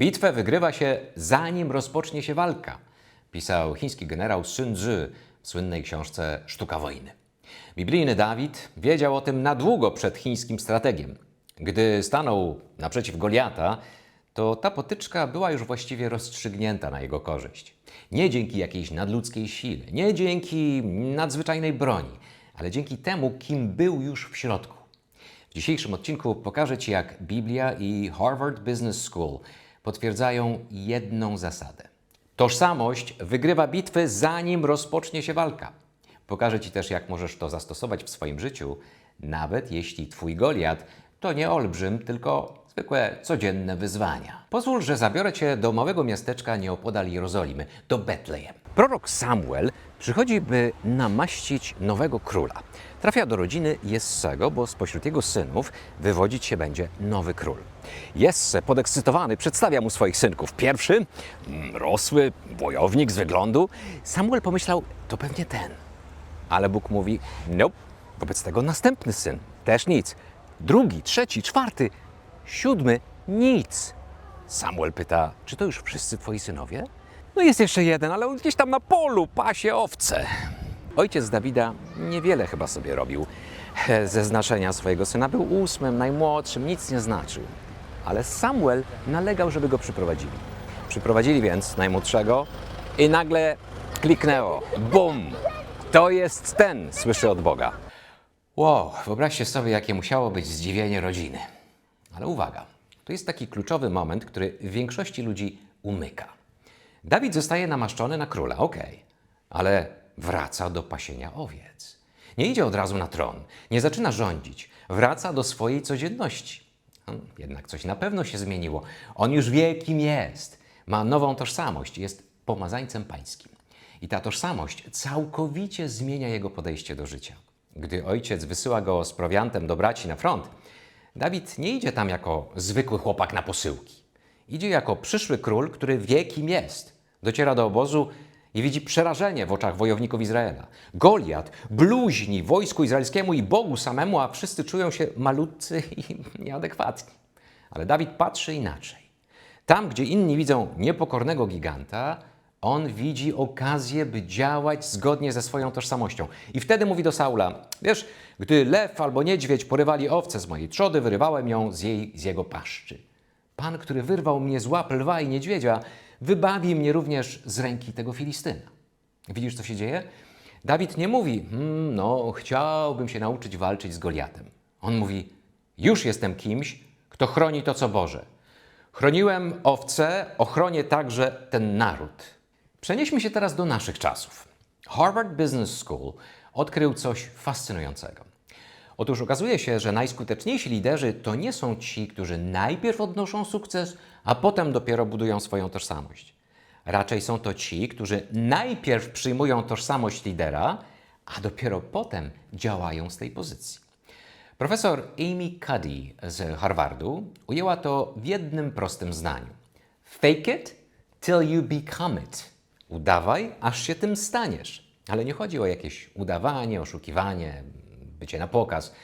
Bitwę wygrywa się zanim rozpocznie się walka, pisał chiński generał Sun Tzu w słynnej książce Sztuka wojny. Biblijny Dawid wiedział o tym na długo przed chińskim strategiem. Gdy stanął naprzeciw Goliata, to ta potyczka była już właściwie rozstrzygnięta na jego korzyść. Nie dzięki jakiejś nadludzkiej sile, nie dzięki nadzwyczajnej broni, ale dzięki temu, kim był już w środku. W dzisiejszym odcinku pokażę Ci, jak Biblia i Harvard Business School potwierdzają jedną zasadę. Tożsamość wygrywa bitwy, zanim rozpocznie się walka. Pokażę Ci też, jak możesz to zastosować w swoim życiu, nawet jeśli Twój Goliat to nie olbrzym, tylko zwykłe, codzienne wyzwania. Pozwól, że zabiorę Cię do małego miasteczka nieopodal Jerozolimy, do Betlejem. Prorok Samuel przychodzi, by namaścić nowego króla. Trafia do rodziny Jessego, bo spośród jego synów wywodzić się będzie nowy król. Jesse, podekscytowany, przedstawia mu swoich synków. Pierwszy, mm, rosły, wojownik z wyglądu. Samuel pomyślał, to pewnie ten. Ale Bóg mówi, nope. Wobec tego następny syn, też nic. Drugi, trzeci, czwarty, siódmy, nic. Samuel pyta, czy to już wszyscy twoi synowie? No jest jeszcze jeden, ale gdzieś tam na polu pasie owce. Ojciec Dawida niewiele chyba sobie robił ze znaczenia swojego syna. Był ósmym, najmłodszym, nic nie znaczył. Ale Samuel nalegał, żeby go przyprowadzili. Przyprowadzili więc najmłodszego i nagle kliknęło. Bum! To jest ten, słyszy od Boga. Wow, wyobraźcie sobie, jakie musiało być zdziwienie rodziny. Ale uwaga, to jest taki kluczowy moment, który większości ludzi umyka. Dawid zostaje namaszczony na króla, okej, ale wraca do pasienia owiec. Nie idzie od razu na tron, nie zaczyna rządzić, wraca do swojej codzienności. Hmm, Jednak coś na pewno się zmieniło. On już wie, kim jest. Ma nową tożsamość, jest pomazańcem pańskim. I ta tożsamość całkowicie zmienia jego podejście do życia. Gdy ojciec wysyła go z prowiantem do braci na front, Dawid nie idzie tam jako zwykły chłopak na posyłki. Idzie jako przyszły król, który wie, kim jest. Dociera do obozu i widzi przerażenie w oczach wojowników Izraela. Goliat bluźni wojsku izraelskiemu i Bogu samemu, a wszyscy czują się malutcy i nieadekwatni. Ale Dawid patrzy inaczej. Tam, gdzie inni widzą niepokornego giganta, on widzi okazję, by działać zgodnie ze swoją tożsamością. I wtedy mówi do Saula: Wiesz, gdy lew albo niedźwiedź porywali owce z mojej trzody, wyrywałem ją z, jej, z jego paszczy. Pan, który wyrwał mnie z łap lwa i niedźwiedzia, wybawi mnie również z ręki tego Filistyna. Widzisz, co się dzieje? Dawid nie mówi, hmm, no, chciałbym się nauczyć walczyć z Goliatem. On mówi, już jestem kimś, kto chroni to, co Boże. Chroniłem owce, ochronię także ten naród. Przenieśmy się teraz do naszych czasów. Harvard Business School odkrył coś fascynującego. Otóż okazuje się, że najskuteczniejsi liderzy to nie są ci, którzy najpierw odnoszą sukces, a potem dopiero budują swoją tożsamość. Raczej są to ci, którzy najpierw przyjmują tożsamość lidera, a dopiero potem działają z tej pozycji. Profesor Amy Cuddy z Harvardu ujęła to w jednym prostym zdaniu. Fake it till you become it. Udawaj, aż się tym staniesz. Ale nie chodzi o jakieś udawanie, oszukiwanie, bycie na pokaz.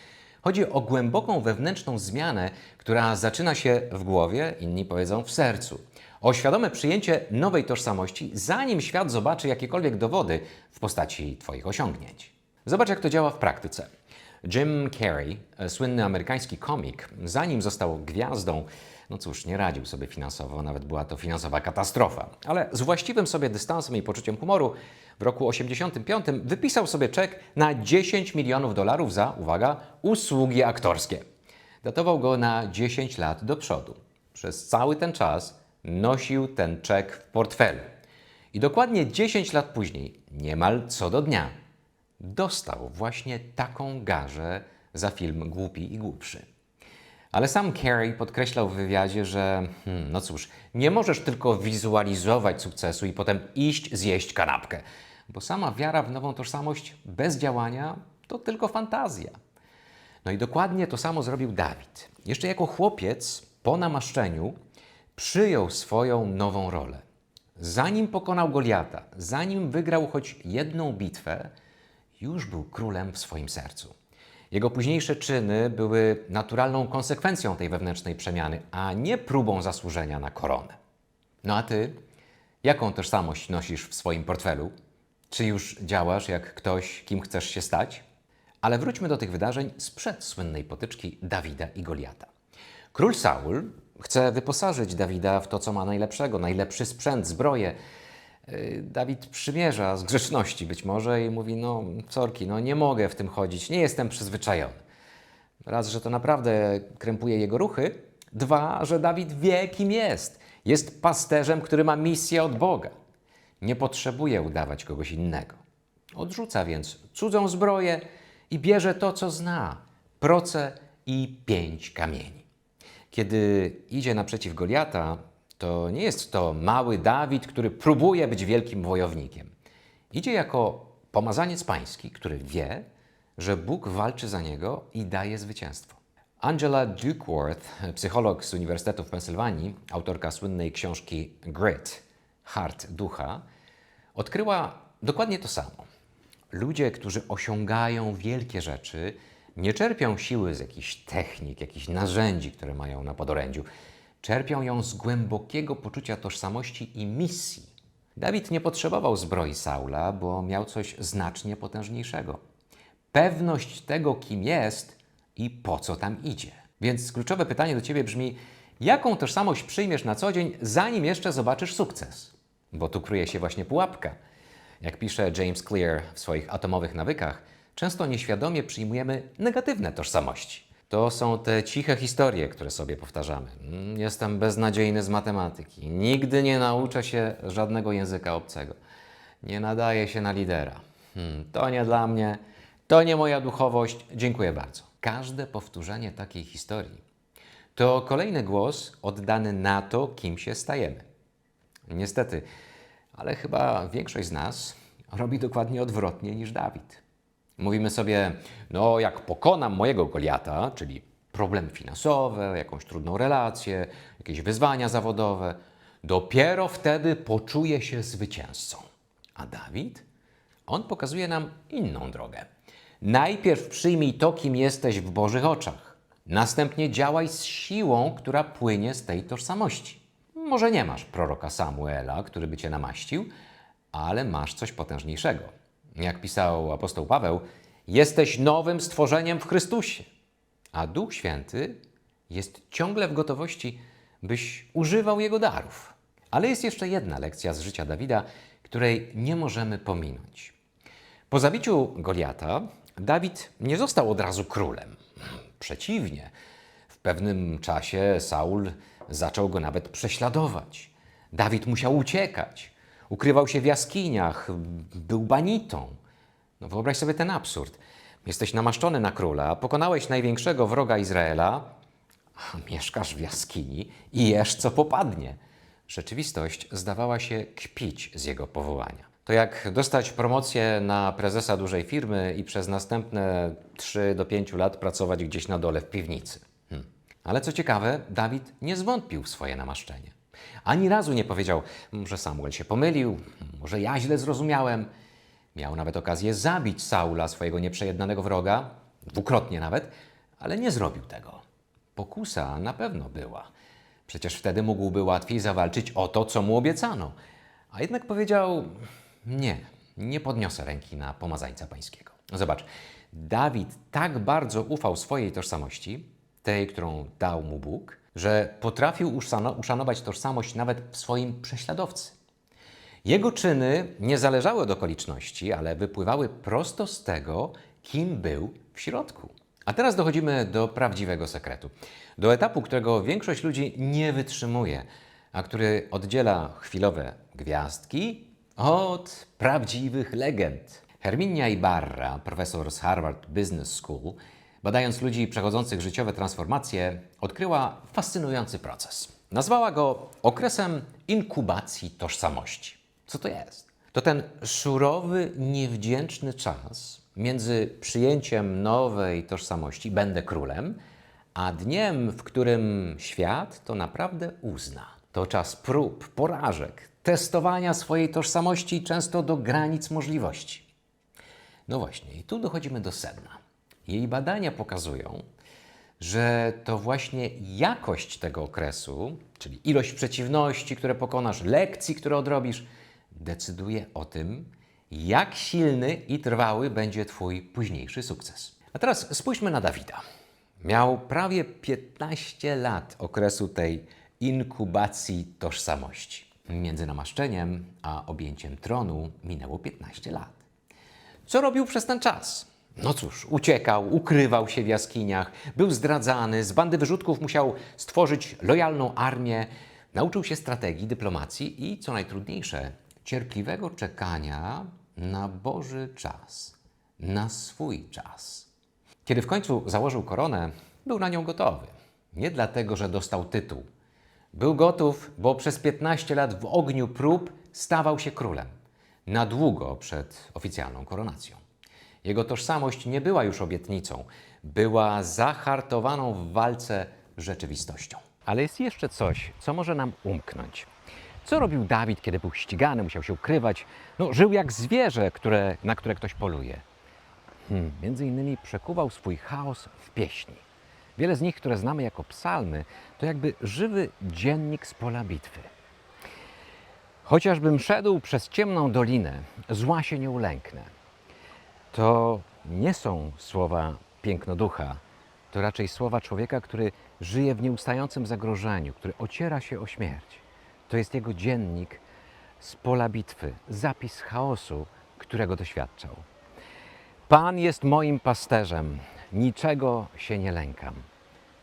Chodzi o głęboką wewnętrzną zmianę, która zaczyna się w głowie, inni powiedzą w sercu. O świadome przyjęcie nowej tożsamości, zanim świat zobaczy jakiekolwiek dowody w postaci Twoich osiągnięć. Zobacz, jak to działa w praktyce. Jim Carrey, słynny amerykański komik, zanim został gwiazdą, no cóż, nie radził sobie finansowo, nawet była to finansowa katastrofa. Ale z właściwym sobie dystansem i poczuciem humoru w roku 85 wypisał sobie czek na 10 milionów dolarów za, uwaga, usługi aktorskie. Datował go na 10 lat do przodu. Przez cały ten czas nosił ten czek w portfelu. I dokładnie 10 lat później, niemal co do dnia, dostał właśnie taką garzę za film Głupi i Głupszy. Ale sam Carey podkreślał w wywiadzie, że hmm, no cóż, nie możesz tylko wizualizować sukcesu i potem iść zjeść kanapkę, bo sama wiara w nową tożsamość bez działania to tylko fantazja. No i dokładnie to samo zrobił Dawid. Jeszcze jako chłopiec po namaszczeniu przyjął swoją nową rolę. Zanim pokonał Goliata, zanim wygrał choć jedną bitwę, już był królem w swoim sercu. Jego późniejsze czyny były naturalną konsekwencją tej wewnętrznej przemiany, a nie próbą zasłużenia na koronę. No a ty, jaką tożsamość nosisz w swoim portfelu? Czy już działasz jak ktoś, kim chcesz się stać? Ale wróćmy do tych wydarzeń sprzed słynnej potyczki Dawida i Goliata. Król Saul chce wyposażyć Dawida w to, co ma najlepszego, najlepszy sprzęt, zbroję. Yy, Dawid przymierza z grzeczności być może i mówi: No, sorki, no nie mogę w tym chodzić, nie jestem przyzwyczajony. Raz, że to naprawdę krępuje jego ruchy. Dwa, że Dawid wie, kim jest. Jest pasterzem, który ma misję od Boga. Nie potrzebuje udawać kogoś innego. Odrzuca więc cudzą zbroję i bierze to, co zna proce i pięć kamieni. Kiedy idzie naprzeciw Goliata, to nie jest to mały Dawid, który próbuje być wielkim wojownikiem. Idzie jako pomazaniec pański, który wie, że Bóg walczy za niego i daje zwycięstwo. Angela Duckworth, psycholog z Uniwersytetu w Pensylwanii, autorka słynnej książki Grit, Hart Ducha, odkryła dokładnie to samo. Ludzie, którzy osiągają wielkie rzeczy, nie czerpią siły z jakichś technik, jakichś narzędzi, które mają na podorędziu. Czerpią ją z głębokiego poczucia tożsamości i misji. Dawid nie potrzebował zbroi Saula, bo miał coś znacznie potężniejszego. Pewność tego, kim jest i po co tam idzie. Więc kluczowe pytanie do Ciebie brzmi: jaką tożsamość przyjmiesz na co dzień, zanim jeszcze zobaczysz sukces? Bo tu kryje się właśnie pułapka. Jak pisze James Clear w swoich atomowych nawykach, często nieświadomie przyjmujemy negatywne tożsamości. To są te ciche historie, które sobie powtarzamy. Mm, Jestem beznadziejny z matematyki. Nigdy nie nauczę się żadnego języka obcego. Nie nadaję się na lidera. Hmm, to nie dla mnie, to nie moja duchowość. Dziękuję bardzo. Każde powtórzenie takiej historii to kolejny głos oddany na to, kim się stajemy. Niestety, ale chyba większość z nas robi dokładnie odwrotnie niż Dawid. Mówimy sobie, no jak pokonam mojego Goliata, czyli problemy finansowe, jakąś trudną relację, jakieś wyzwania zawodowe, dopiero wtedy poczuję się zwycięzcą. A Dawid? On pokazuje nam inną drogę. Najpierw przyjmij to, kim jesteś w Bożych oczach. Następnie działaj z siłą, która płynie z tej tożsamości. Może nie masz proroka Samuela, który by cię namaścił, ale masz coś potężniejszego. Jak pisał apostoł Paweł, jesteś nowym stworzeniem w Chrystusie, a Duch Święty jest ciągle w gotowości, byś używał Jego darów. Ale jest jeszcze jedna lekcja z życia Dawida, której nie możemy pominąć. Po zabiciu Goliata Dawid nie został od razu królem. Przeciwnie, w pewnym czasie Saul zaczął go nawet prześladować. Dawid musiał uciekać. Ukrywał się w jaskiniach, był banitą. No wyobraź sobie ten absurd. Jesteś namaszczony na króla, pokonałeś największego wroga Izraela, a mieszkasz w jaskini i jesz co popadnie. Rzeczywistość zdawała się kpić z jego powołania. To jak dostać promocję na prezesa dużej firmy i przez następne 3 do 5 lat pracować gdzieś na dole w piwnicy. Hmm. Ale co ciekawe, Dawid nie zwątpił w swoje namaszczenie. Ani razu nie powiedział, może Samuel się pomylił, może ja źle zrozumiałem. Miał nawet okazję zabić Saula, swojego nieprzejednanego wroga, dwukrotnie nawet, ale nie zrobił tego. Pokusa na pewno była. Przecież wtedy mógłby łatwiej zawalczyć o to, co mu obiecano. A jednak powiedział: Nie, nie podniosę ręki na pomazańca pańskiego. Zobacz, Dawid tak bardzo ufał swojej tożsamości, tej, którą dał mu Bóg, że potrafił uszano- uszanować tożsamość nawet w swoim prześladowcy. Jego czyny nie zależały od okoliczności, ale wypływały prosto z tego, kim był w środku. A teraz dochodzimy do prawdziwego sekretu. Do etapu, którego większość ludzi nie wytrzymuje, a który oddziela chwilowe gwiazdki od prawdziwych legend. Herminia Ibarra, profesor z Harvard Business School, badając ludzi przechodzących życiowe transformacje, odkryła fascynujący proces. Nazwała go okresem inkubacji tożsamości. Co to jest? To ten surowy, niewdzięczny czas między przyjęciem nowej tożsamości, będę królem, a dniem, w którym świat to naprawdę uzna. To czas prób, porażek, testowania swojej tożsamości często do granic możliwości. No właśnie, i tu dochodzimy do sedna. Jej badania pokazują, że to właśnie jakość tego okresu, czyli ilość przeciwności, które pokonasz, lekcji, które odrobisz, decyduje o tym, jak silny i trwały będzie Twój późniejszy sukces. A teraz spójrzmy na Dawida. Miał prawie 15 lat okresu tej inkubacji tożsamości. Między namaszczeniem a objęciem tronu minęło 15 lat. Co robił przez ten czas? No cóż, uciekał, ukrywał się w jaskiniach, był zdradzany, z bandy wyrzutków musiał stworzyć lojalną armię, nauczył się strategii, dyplomacji i, co najtrudniejsze, cierpliwego czekania na Boży czas, na swój czas. Kiedy w końcu założył koronę, był na nią gotowy. Nie dlatego, że dostał tytuł. Był gotów, bo przez 15 lat w ogniu prób stawał się królem. Na długo przed oficjalną koronacją. Jego tożsamość nie była już obietnicą, była zahartowaną w walce rzeczywistością. Ale jest jeszcze coś, co może nam umknąć. Co robił Dawid, kiedy był ścigany, musiał się ukrywać? No, żył jak zwierzę, które, na które ktoś poluje. Hmm, między innymi przekuwał swój chaos w pieśni. Wiele z nich, które znamy jako psalmy, to jakby żywy dziennik z pola bitwy. Chociażbym szedł przez ciemną dolinę, zła się nie ulęknę. To nie są słowa pięknoducha, to raczej słowa człowieka, który żyje w nieustającym zagrożeniu, który ociera się o śmierć. To jest jego dziennik z pola bitwy, zapis chaosu, którego doświadczał. Pan jest moim pasterzem, niczego się nie lękam.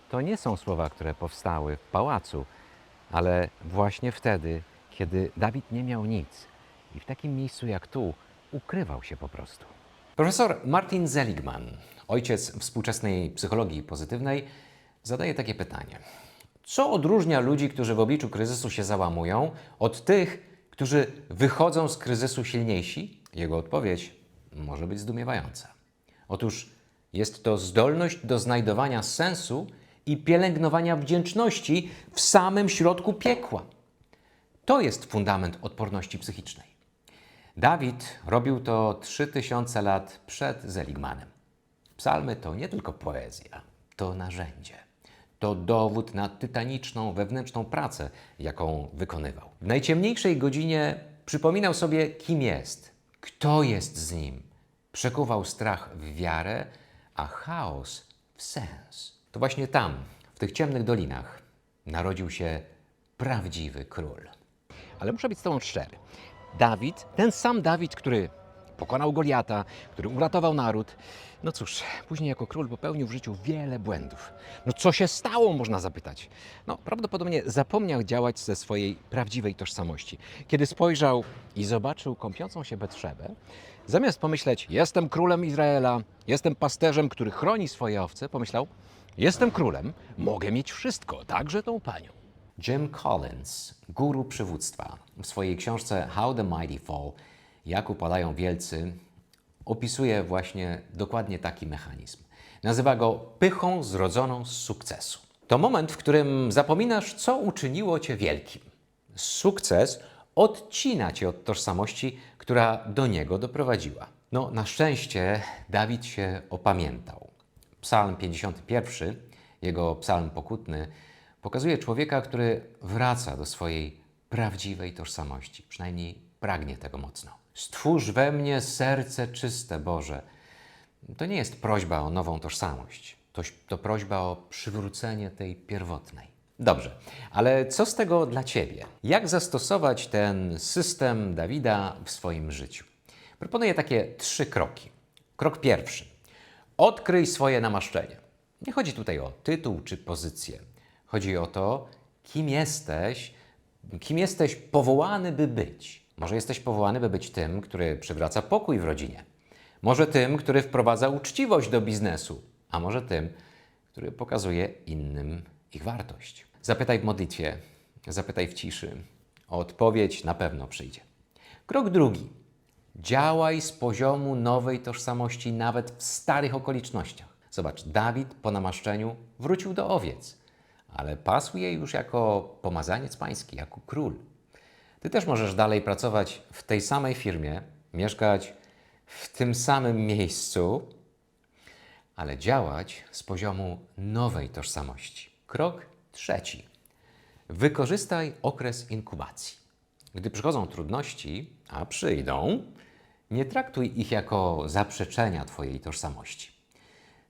To nie są słowa, które powstały w pałacu, ale właśnie wtedy, kiedy Dawid nie miał nic i w takim miejscu jak tu ukrywał się po prostu. Profesor Martin Seligman, ojciec współczesnej psychologii pozytywnej, zadaje takie pytanie. Co odróżnia ludzi, którzy w obliczu kryzysu się załamują, od tych, którzy wychodzą z kryzysu silniejsi? Jego odpowiedź może być zdumiewająca. Otóż jest to zdolność do znajdowania sensu i pielęgnowania wdzięczności w samym środku piekła. To jest fundament odporności psychicznej. Dawid robił to 3000 lat przed Zeligmanem. Psalmy to nie tylko poezja, to narzędzie. To dowód na tytaniczną wewnętrzną pracę, jaką wykonywał. W najciemniejszej godzinie przypominał sobie, kim jest, kto jest z nim. Przekuwał strach w wiarę, a chaos w sens. To właśnie tam, w tych ciemnych dolinach, narodził się prawdziwy król. Ale muszę być z Tobą szczery. Dawid, ten sam Dawid, który pokonał Goliata, który uratował naród, no cóż, później jako król popełnił w życiu wiele błędów. No co się stało, można zapytać. No prawdopodobnie zapomniał działać ze swojej prawdziwej tożsamości. Kiedy spojrzał i zobaczył kąpiącą się Betrzebę, zamiast pomyśleć, jestem królem Izraela, jestem pasterzem, który chroni swoje owce, pomyślał, jestem królem, mogę mieć wszystko, także tą panią. Jim Collins, guru przywództwa, w swojej książce How the Mighty Fall, jak upadają wielcy, opisuje właśnie dokładnie taki mechanizm. Nazywa go pychą zrodzoną z sukcesu. To moment, w którym zapominasz, co uczyniło cię wielkim. Sukces odcina cię od tożsamości, która do niego doprowadziła. No, na szczęście Dawid się opamiętał. Psalm 51, jego psalm pokutny, pokazuje człowieka, który wraca do swojej prawdziwej tożsamości. Przynajmniej pragnie tego mocno. Stwórz we mnie serce czyste, Boże. To nie jest prośba o nową tożsamość. To, to prośba o przywrócenie tej pierwotnej. Dobrze, ale co z tego dla Ciebie? Jak zastosować ten system Dawida w swoim życiu? Proponuję takie trzy kroki. Krok pierwszy. Odkryj swoje namaszczenie. Nie chodzi tutaj o tytuł czy pozycję. Chodzi o to, kim jesteś, kim jesteś powołany, by być. Może jesteś powołany, by być tym, który przywraca pokój w rodzinie. Może tym, który wprowadza uczciwość do biznesu, a może tym, który pokazuje innym ich wartość. Zapytaj w modlitwie, zapytaj w ciszy. Odpowiedź na pewno przyjdzie. Krok drugi. Działaj z poziomu nowej tożsamości nawet w starych okolicznościach. Zobacz, Dawid po namaszczeniu wrócił do owiec, ale pasł je już jako pomazaniec pański, jako król. Ty też możesz dalej pracować w tej samej firmie, mieszkać w tym samym miejscu, ale działać z poziomu nowej tożsamości. Krok trzeci. Wykorzystaj okres inkubacji. Gdy przychodzą trudności, a przyjdą, nie traktuj ich jako zaprzeczenia Twojej tożsamości.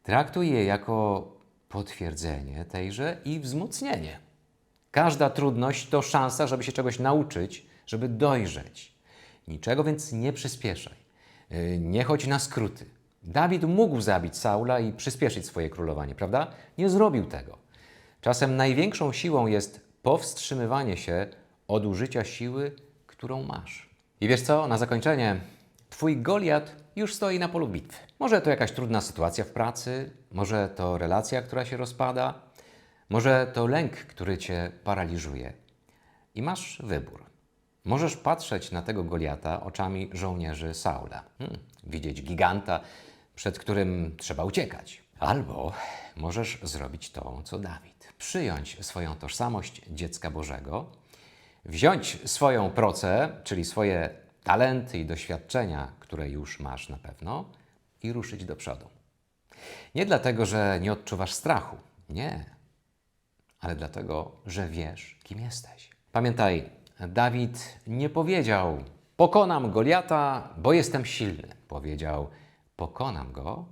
Traktuj je jako potwierdzenie tejże i wzmocnienie. Każda trudność to szansa, żeby się czegoś nauczyć, żeby dojrzeć. Niczego więc nie przyspieszaj. Yy, Nie chodź na skróty. Dawid mógł zabić Saula i przyspieszyć swoje królowanie, prawda? Nie zrobił tego. Czasem największą siłą jest powstrzymywanie się od użycia siły, którą masz. I wiesz co? Na zakończenie, Twój Goliat już stoi na polu bitwy. Może to jakaś trudna sytuacja w pracy, może to relacja, która się rozpada, może to lęk, który cię paraliżuje. I masz wybór. Możesz patrzeć na tego Goliata oczami żołnierzy Saula, hmm, widzieć giganta, przed którym trzeba uciekać. Albo możesz zrobić to, co Dawid. Przyjąć swoją tożsamość dziecka Bożego, wziąć swoją procę, czyli swoje talenty i doświadczenia, które już masz na pewno, i ruszyć do przodu. Nie dlatego, że nie odczuwasz strachu. Nie. Ale dlatego, że wiesz, kim jesteś. Pamiętaj, Dawid nie powiedział: Pokonam Goliata, bo jestem silny. Powiedział: Pokonam go,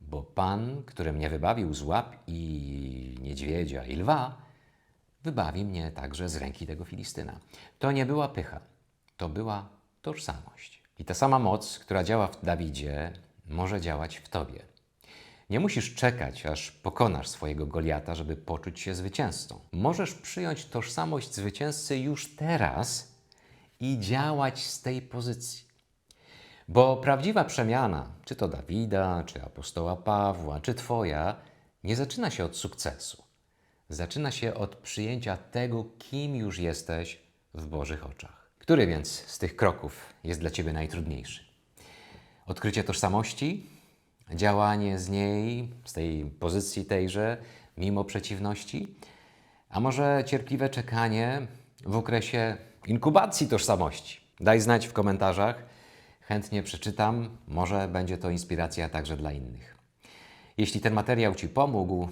bo Pan, który mnie wybawił z łap i niedźwiedzia i lwa, wybawi mnie także z ręki tego Filistyna. To nie była pycha, to była tożsamość. I ta sama moc, która działa w Dawidzie, może działać w tobie. Nie musisz czekać, aż pokonasz swojego Goliata, żeby poczuć się zwycięzcą. Możesz przyjąć tożsamość zwycięzcy już teraz i działać z tej pozycji. Bo prawdziwa przemiana, czy to Dawida, czy apostoła Pawła, czy Twoja, nie zaczyna się od sukcesu. Zaczyna się od przyjęcia tego, kim już jesteś w Bożych oczach. Który więc z tych kroków jest dla Ciebie najtrudniejszy? Odkrycie tożsamości, działanie z niej, z tej pozycji tejże, mimo przeciwności, a może cierpliwe czekanie w okresie inkubacji tożsamości? Daj znać w komentarzach, chętnie przeczytam, może będzie to inspiracja także dla innych. Jeśli ten materiał Ci pomógł,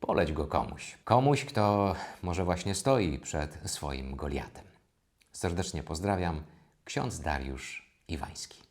poleć go komuś. Komuś, kto może właśnie stoi przed swoim Goliatem. Serdecznie pozdrawiam, ksiądz Dariusz Iwański.